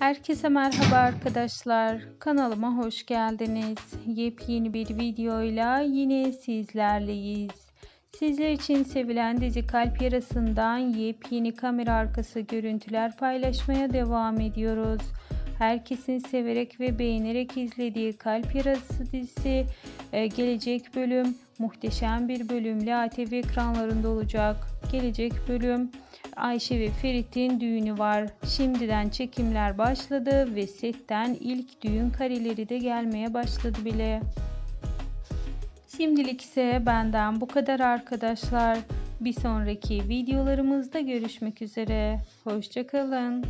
Herkese merhaba arkadaşlar. Kanalıma hoş geldiniz. Yepyeni bir videoyla yine sizlerleyiz. Sizler için sevilen dizi Kalp Yarası'ndan yepyeni kamera arkası görüntüler paylaşmaya devam ediyoruz. Herkesin severek ve beğenerek izlediği Kalp Yarası dizisi e, gelecek bölüm muhteşem bir bölümle ATV ekranlarında olacak. Gelecek bölüm Ayşe ve Ferit'in düğünü var. Şimdiden çekimler başladı ve setten ilk düğün kareleri de gelmeye başladı bile. Şimdilik ise benden bu kadar arkadaşlar. Bir sonraki videolarımızda görüşmek üzere. Hoşçakalın.